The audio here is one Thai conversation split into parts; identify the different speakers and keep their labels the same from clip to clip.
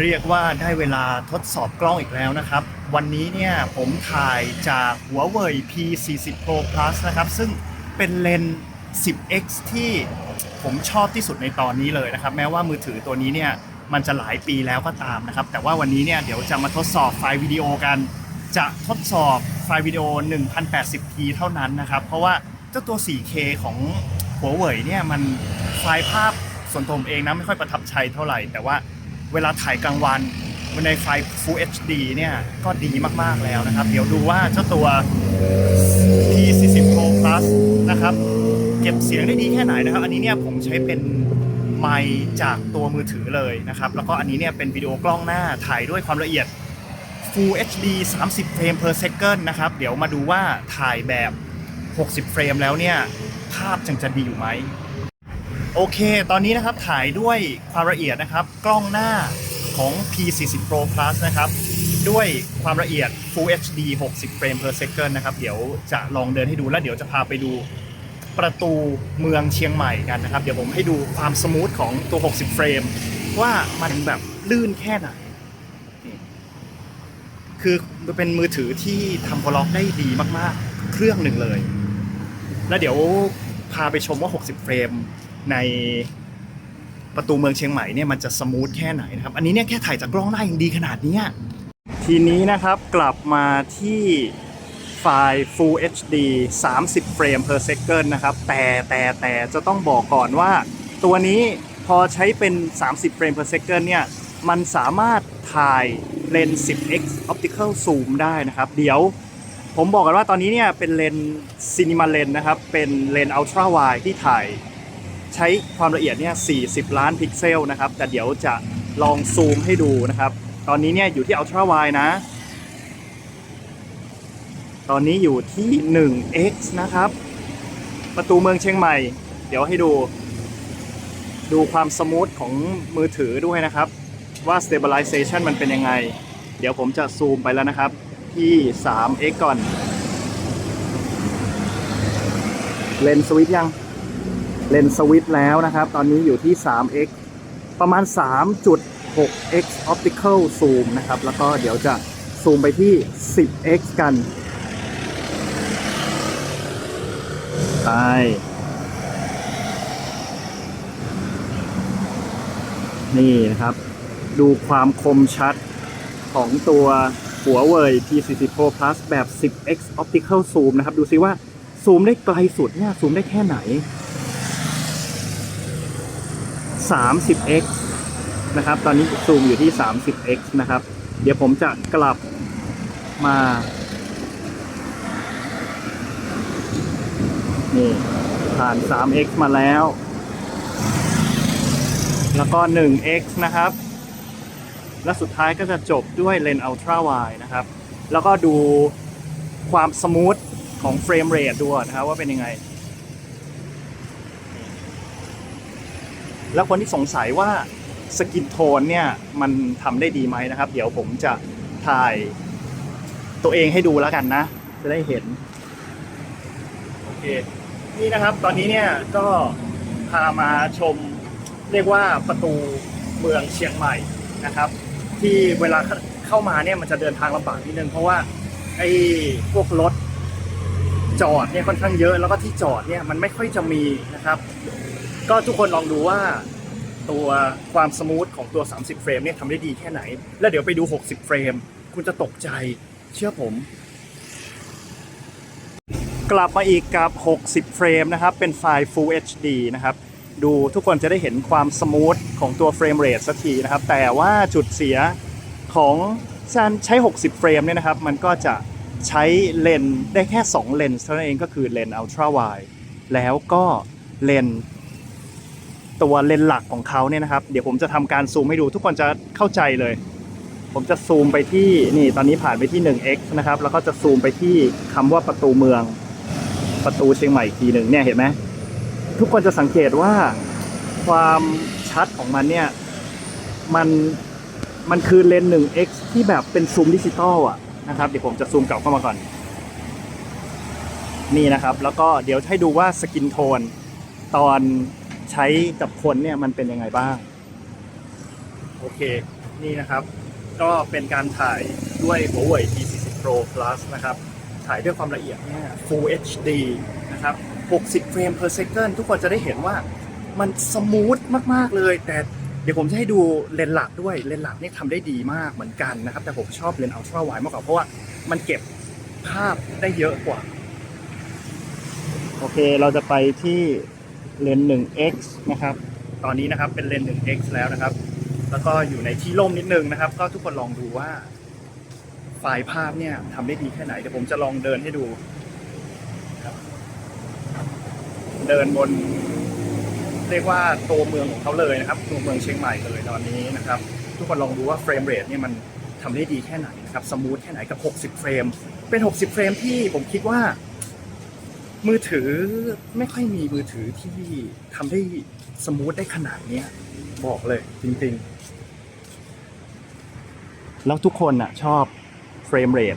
Speaker 1: เรียกว่าได้เวลาทดสอบกล้องอีกแล้วนะครับ วันนี้เนี่ยผมถ่ายจากหัวเว่ย P40 Pro Plus นะครับ ซึ่งเป็นเลนส์ 10x ที่ผมชอบที่สุดในตอนนี้เลยนะครับ แม้ว่ามือถือตัวนี้เนี่ยมันจะหลายปีแล้วก็ตามนะครับ แต่ว่าวันนี้เนี่ยเดี๋ยวจะมาทดสอบไฟล์วิดีโอกัน จะทดสอบไฟล์วิดีโอ 1080p เท่านั้นนะครับ เพราะว่าเจ้าตัว 4K ของหัวเว่ยเนี่ยมันไฟล์ภาพส่วนตัวผมเองนะไม่ค่อยประทับใจเท่าไหร่แต่ว่า เวลาถ่ายกลางวันในไฟ Full HD เนี่ยก็ดีมากๆแล้วนะครับ เดี๋ยวดูว่าเจ้าตัว P40 Pro Plus นะครับ เก็บเสียงได้ดีแค่ไหนนะครับ อันนี้เนี่ยผมใช้เป็นไมค์จากตัวมือถือเลยนะครับ แล้วก็อันนี้เนี่ยเป็นวิดีโอกล้องหน้าถ่ายด้วยความละเอียด Full HD 30 เฟรม per second นะครับ เดี๋ยวมาดูว่าถ่ายแบบ 60 เฟรมแล้วเนี่ย ภาพจังจะดีอยู่ไหม โอเค ตอนนี้นะครับถ่ายด้วยความละเอียดนะครับ กล้องหน้าของ P40 Pro Plus นะครับ ด้วยความละเอียด Full HD 60 เฟรม per second นะครับ เดี๋ยวจะลองเดินให้ดูแล้วเดี๋ยวจะพาไปดูประตูเมืองเชียงใหม่กันนะครับ เดี๋ยวผมให้ดูความสมูทของตัว 60 เฟรม ว่ามันแบบลื่นแค่ไหน คือเป็นมือถือที่ทำบล็อกได้ดีมากๆ เครื่องหนึ่งเลย แล้วเดี๋ยวพาไปชมว่า 60 เฟรม ในประตูเมืองเชียงใหม่เนี่ยมันจะสมูทแค่ไหนนะครับ อันนี้เนี่ยแค่ถ่ายจากกล้องหน้ายังดีขนาดนี้ทีนี้นะครับกลับมาที่ไฟล์ Full HD 30 เฟรม per second นะครับ แต่แต่แต่จะต้องบอกก่อนว่า ตัวนี้พอใช้เป็น 30 เฟรม per second เนี่ย มันสามารถถ่ายเลนส์ 10x optical zoom ได้นะครับ เดี๋ยวผมบอกกันว่าตอนนี้เนี่ยเป็นเลนส์ cinema lens นะครับ เป็นเลนส์ ultra wide ที่ถ่าย ใช้ความละเอียดเนี่ย 40 ล้านพิกเซลนะครับ แต่เดี๋ยวจะลองซูมให้ดูนะครับ ตอนนี้เนี่ยอยู่ที่ ultra wide นะ ตอนนี้อยู่ที่ 1x นะครับ ประตูเมืองเชียงใหม่ เดี๋ยวให้ดู ดูความสมูทของมือถือด้วยนะครับ ว่า stabilization มันเป็นยังไง เดี๋ยวผมจะซูมไปแล้วนะครับ ที่ 3x ก่อน เลนสวิตยัง เลนสวิตแล้วนะครับ ตอนนี้อยู่ที่ 3x ประมาณ 3.6x optical zoom นะครับ แล้วก็เดี๋ยวจะซูมไปที่ 10x กันไปนี่นะครับ ดูความคมชัดของตัวหัวเว่ย P40 Pro Plus แบบ 10x optical zoom นะครับ ดูซิว่าซูมได้ไกลสุดเนี่ย ซูมได้แค่ไหน 30x นะครับ ตอนนี้ซูมอยู่ที่ 30x นะครับ เดี๋ยวผมจะกลับมา นี่ผ่าน 3x มาแล้ว แล้วก็ 1x นะครับ และสุดท้ายก็จะจบด้วยเลนส์ ultra wide นะครับ แล้วก็ดูความสมูทของเฟรมเรทด้วยนะครับว่าเป็นยังไง แล้วคนที่สงสัยว่าสกินโทนเนี่ยมันทำได้ดีไหมนะครับ เดี๋ยวผมจะถ่ายตัวเองให้ดูแล้วกันนะ จะได้เห็น โอเค นี่นะครับตอนนี้เนี่ยก็พามาชมเรียกว่าประตูเมืองเชียงใหม่นะครับ ที่เวลาเข้ามาเนี่ยมันจะเดินทางลำบากนิดนึงเพราะว่าไอ้พวกรถจอดเนี่ยค่อนข้างเยอะแล้วก็ที่จอดเนี่ยมันไม่ค่อยจะมีนะครับ ก็ทุกคนลองดูว่าตัวความสมูทของตัว 30 เฟรมเนี่ยทำได้ดีแค่ไหน แล้วเดี๋ยวไปดู 60 เฟรม คุณจะตกใจเชื่อผม กลับมาอีกกับ 60 เฟรมนะครับ เป็นไฟล์ Full HD นะครับ ดูทุกคนจะได้เห็นความสมูทของตัวเฟรมเรทสักทีนะครับ แต่ว่าจุดเสียของการใช้ 60 เฟรมเนี่ยนะครับ มันก็จะใช้เลนส์ได้แค่ 2 เลนส์เท่านั้นเองก็คือเลนส์ ultra wide แล้วก็เลนส์ ตัวเลนส์หลักของเขาเนี่ยนะครับ เดี๋ยวผมจะทำการซูมให้ดูทุกคนจะเข้าใจเลย ผมจะซูมไปที่นี่ตอนนี้ผ่านไปที่ 1x นะครับ แล้วก็จะซูมไปที่คำว่าประตูเมือง ประตูเชียงใหม่ทีหนึ่งเนี่ยเห็นไหมทุกคนจะสังเกตว่าความชัดของมันเนี่ยมันมันคือเลนส์ 1x ที่แบบเป็นซูมดิจิตอลอะนะครับเดี๋ยวผมจะซูมกลับเข้ามาก่อน นี่นะครับ แล้วก็เดี๋ยวให้ดูว่าสกินโทนตอน ใช้กับคนเนี่ยมันเป็นยังไงบ้าง โอเค นี่นะครับ ก็เป็นการถ่ายด้วย Huawei P40 Pro Plus นะครับ ถ่ายด้วยความละเอียดเนี่ย Full HD นะครับ 60 เฟรม per second ทุกคนจะได้เห็นว่ามันสมูทมาก ๆ เลย แต่เดี๋ยวผมจะให้ดูเลนส์หลักด้วย เลนส์หลักนี่ทำได้ดีมากเหมือนกันนะครับ แต่ผมชอบเลนส์ Ultra Wide มากกว่า เพราะว่ามันเก็บภาพได้เยอะกว่า โอเค เราจะไปที่ เลนส์ 1x นะครับ ตอนนี้นะครับเป็นเลนส์ 1x แล้วนะครับ แล้วก็อยู่ในที่ร่มนิดนึงนะครับ ก็ทุกคนลองดูว่าไฟล์ภาพเนี่ยทำได้ดีแค่ไหน เดี๋ยวผมจะลองเดินให้ดู เดินบน เรียกว่าตัวเมืองของเขาเลยนะครับ ตัวเมืองเชียงใหม่เลยตอนนี้นะครับ ทุกคนลองดูว่าเฟรมเรทเนี่ยมันทำได้ดีแค่ไหนนะครับ สมูทแค่ไหนกับ 60 เฟรม เป็น 60 เฟรมที่ผมคิดว่า มือถือไม่ค่อยมีมือถือที่ทำได้สมูทได้ขนาดเนี้ย บอกเลยจริงๆ แล้วทุกคนน่ะชอบเฟรมเรท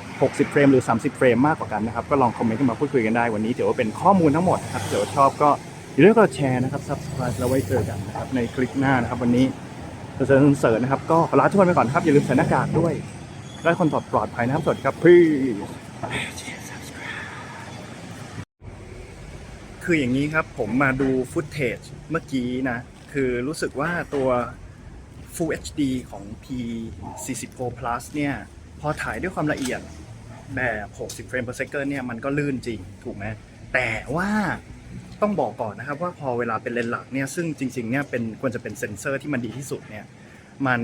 Speaker 1: 60 เฟรมหรือ 30 เฟรมมากกว่ากันนะครับ ก็ลองคอมเมนต์กันมาพูดคุยกันได้วันนี้ถือว่าเป็นข้อมูลทั้งหมดครับเดี๋ยวชอบก็อย่าลืมกดแชร์นะครับ subscribe แล้วไว้เจอกันนะครับในคลิปหน้านะครับ วันนี้เสริญเสริญนะครับ ก็ขอลาทุกคนไปก่อนครับอย่าลืมใส่หน้ากากด้วยและคนปลอดปลอดภัยนะครับสวัสดีครับพี่ คืออย่างนี้ครับผมมาดูฟุตเทจเมื่อกี้นะ คือรู้สึกว่าตัว Full HD ของ P40 Pro Plus เนี่ย พอถ่ายด้วยความละเอียดแบบ 60 เฟรม per second เนี่ย มันก็ลื่นจริง ถูกไหม แต่ว่าต้องบอกก่อนนะครับว่าพอเวลาเป็นเลนส์หลักเนี่ย ซึ่งจริงๆ เนี่ยเป็นควรจะเป็นเซ็นเซอร์ที่มันดีที่สุดเนี่ย มัน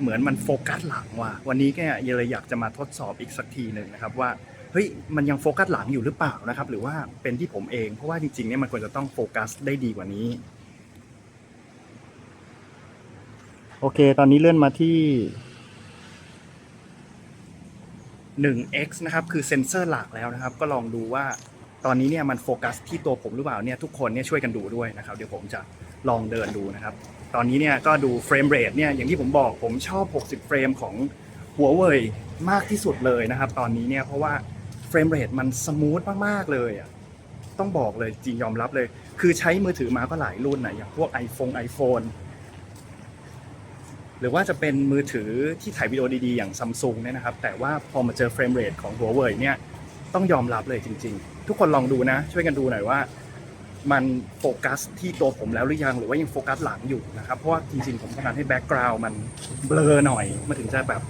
Speaker 1: เหมือนมันโฟกัสหลังว่ะ วันนี้ก็เลยอยากจะมาทดสอบอีกสักทีหนึ่งนะครับว่า เฮ้ยมันยังโฟกัสหลังอยู่หรือเปล่านะครับ หรือว่าเป็นที่ผมเองเพราะว่าจริงๆเนี่ยมันควรจะต้องโฟกัสได้ดีกว่านี้ โอเค ตอนนี้เลื่อนมาที่ 1x นะครับ คือเซ็นเซอร์หลักแล้วนะครับ ก็ลองดูว่าตอนนี้เนี่ยมันโฟกัสที่ตัวผมหรือเปล่าเนี่ยทุกคนเนี่ยช่วยกันดูด้วยนะครับ เดี๋ยวผมจะลองเดินดูนะครับ ตอนนี้เนี่ยก็ดูเฟรมเรทเนี่ยอย่างที่ผมบอกผมชอบ 60 เฟรมของหัวเว่ยมากที่สุดเลยนะครับ ตอนนี้เนี่ยเพราะว่า เฟรมเรทมันสมูทมากๆเลยอะต้องบอกเลยจริงยอมรับเลย คือใช้มือถือมาก็หลายรุ่นนะอย่างพวก iPhone iPhone หรือว่าจะเป็นมือถือที่ถ่ายวิดีโอดีๆ อย่างซัมซุงเนี่ยนะครับ แต่ว่าพอมาเจอเฟรมเรทของหัวเว่ยเนี่ยต้องยอมรับเลยจริง ๆ ทุกคนลองดูนะ ช่วยกันดูหน่อยว่า มันโฟกัสที่ตัวผมแล้วหรือยังหรือว่ายังโฟกัสหลังอยู่นะครับ เพราะว่าจริงๆ ผมต้องการให้แบ็กกราวด์มันเบลอหน่อยมันถึงจะแบบ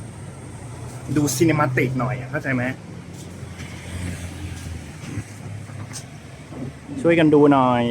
Speaker 1: ดูซีนิมาติกหน่อยเข้าใจไหม ช่วยกันดูหน่อย